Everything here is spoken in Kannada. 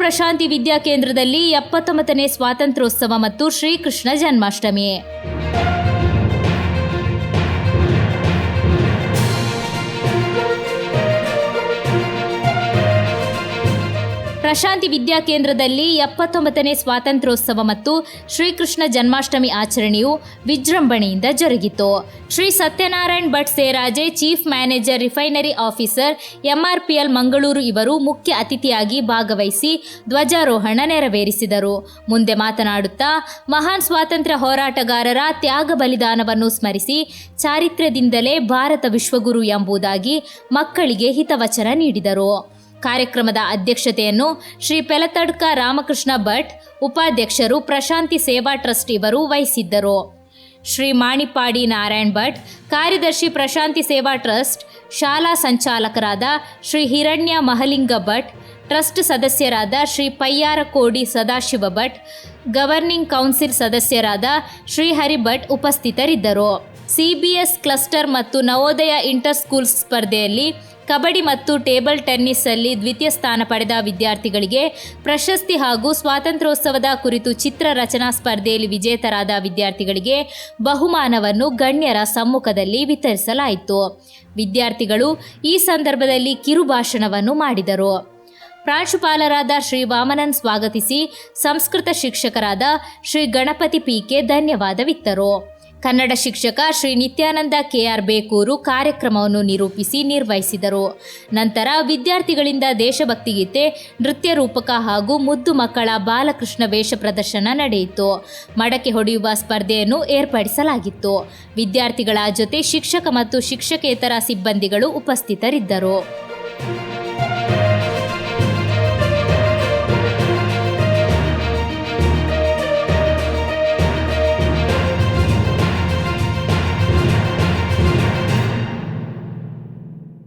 ಪ್ರಶಾಂತಿ ವಿದ್ಯಾ ಕೇಂದ್ರದಲ್ಲಿ ಎಪ್ಪತ್ತೊಂಬತ್ತನೇ ಸ್ವಾತಂತ್ರ್ಯೋತ್ಸವ ಮತ್ತು ಶ್ರೀಕೃಷ್ಣ ಜನ್ಮಾಷ್ಟಮಿ. ಪ್ರಶಾಂತಿ ವಿದ್ಯಾ ಕೇಂದ್ರದಲ್ಲಿ ಎಪ್ಪತ್ತೊಂಬತ್ತನೇ ಸ್ವಾತಂತ್ರ್ಯೋತ್ಸವ ಮತ್ತು ಶ್ರೀಕೃಷ್ಣ ಜನ್ಮಾಷ್ಟಮಿ ಆಚರಣೆಯು ವಿಜೃಂಭಣೆಯಿಂದ ಜರುಗಿತು. Shri Satyanarayan Bhat Seraje, chief manager, refinery officer, MRPL Mangaluru ಇವರು ಮುಖ್ಯ ಅತಿಥಿಯಾಗಿ ಭಾಗವಹಿಸಿ ಧ್ವಜಾರೋಹಣ ನೆರವೇರಿಸಿದರು. ಮುಂದೆ ಮಾತನಾಡುತ್ತಾ, ಮಹಾನ್ ಸ್ವಾತಂತ್ರ್ಯ ಹೋರಾಟಗಾರರ ತ್ಯಾಗ ಬಲಿದಾನವನ್ನು ಸ್ಮರಿಸಿ ಚಾರಿತ್ರ್ಯದಿಂದಲೇ ಭಾರತ ವಿಶ್ವಗುರು ಎಂಬುದಾಗಿ ಮಕ್ಕಳಿಗೆ ಹಿತವಚನ ನೀಡಿದರು. ಕಾರ್ಯಕ್ರಮದ ಅಧ್ಯಕ್ಷತೆಯನ್ನು ಶ್ರೀ ಪೆಲತಡ್ಕ ರಾಮಕೃಷ್ಣ ಭಟ್, ಉಪಾಧ್ಯಕ್ಷರು ಪ್ರಶಾಂತಿ ಸೇವಾ ಟ್ರಸ್ಟ್ ಇವರು ವಹಿಸಿದ್ದರು. ಶ್ರೀ ಮಾಣಿಪಾಡಿ ನಾರಾಯಣ್ ಭಟ್, ಕಾರ್ಯದರ್ಶಿ ಪ್ರಶಾಂತಿ ಸೇವಾ ಟ್ರಸ್ಟ್, ಶಾಲಾ ಸಂಚಾಲಕರಾದ ಶ್ರೀ ಹಿರಣ್ಯ ಮಹಲಿಂಗ ಭಟ್, ಟ್ರಸ್ಟ್ ಸದಸ್ಯರಾದ ಶ್ರೀ ಪಯ್ಯಾರ ಕೋಡಿ ಸದಾಶಿವ ಭಟ್, ಗವರ್ನಿಂಗ್ ಕೌನ್ಸಿಲ್ ಸದಸ್ಯರಾದ ಶ್ರೀಹರಿ ಭಟ್ ಉಪಸ್ಥಿತರಿದ್ದರು. ಸಿಬಿಎಸ್ ಕ್ಲಸ್ಟರ್ ಮತ್ತು ನವೋದಯ ಇಂಟರ್ ಸ್ಕೂಲ್ ಸ್ಪರ್ಧೆಯಲ್ಲಿ ಕಬಡ್ಡಿ ಮತ್ತು ಟೇಬಲ್ ಟೆನ್ನಿಸ್ಸಲ್ಲಿ ದ್ವಿತೀಯ ಸ್ಥಾನ ಪಡೆದ ವಿದ್ಯಾರ್ಥಿಗಳಿಗೆ ಪ್ರಶಸ್ತಿ ಹಾಗೂ ಸ್ವಾತಂತ್ರ್ಯೋತ್ಸವದ ಕುರಿತು ಚಿತ್ರ ರಚನಾ ಸ್ಪರ್ಧೆಯಲ್ಲಿ ವಿಜೇತರಾದ ವಿದ್ಯಾರ್ಥಿಗಳಿಗೆ ಬಹುಮಾನವನ್ನು ಗಣ್ಯರ ಸಮ್ಮುಖದಲ್ಲಿ ವಿತರಿಸಲಾಯಿತು. ವಿದ್ಯಾರ್ಥಿಗಳು ಈ ಸಂದರ್ಭದಲ್ಲಿ ಕಿರುಭಾಷಣವನ್ನು ಮಾಡಿದರು. ಪ್ರಾಂಶುಪಾಲರಾದ ಶ್ರೀ ವಾಮನನ್ ಸ್ವಾಗತಿಸಿ ಸಂಸ್ಕೃತ ಶಿಕ್ಷಕರಾದ ಶ್ರೀ ಗಣಪತಿ ಪಿಕೆ ಧನ್ಯವಾದವಿತ್ತರು. ಕನ್ನಡ ಶಿಕ್ಷಕ ಶ್ರೀ ನಿತ್ಯಾನಂದ ಕೆಆರ್ ಬೇಕೂರು ಕಾರ್ಯಕ್ರಮವನ್ನು ನಿರೂಪಿಸಿ ನಿರ್ವಹಿಸಿದರು. ನಂತರ ವಿದ್ಯಾರ್ಥಿಗಳಿಂದ ದೇಶಭಕ್ತಿ ಗೀತೆ, ನೃತ್ಯ ರೂಪಕ ಹಾಗೂ ಮುದ್ದು ಮಕ್ಕಳ ಬಾಲಕೃಷ್ಣ ವೇಷ ಪ್ರದರ್ಶನ ನಡೆಯಿತು. ಮಡಕೆ ಹೊಡೆಯುವ ಸ್ಪರ್ಧೆಯನ್ನು ಏರ್ಪಡಿಸಲಾಗಿತ್ತು. ವಿದ್ಯಾರ್ಥಿಗಳ ಜೊತೆ ಶಿಕ್ಷಕ ಮತ್ತು ಶಿಕ್ಷಕೇತರ ಸಿಬ್ಬಂದಿಗಳು ಉಪಸ್ಥಿತರಿದ್ದರು.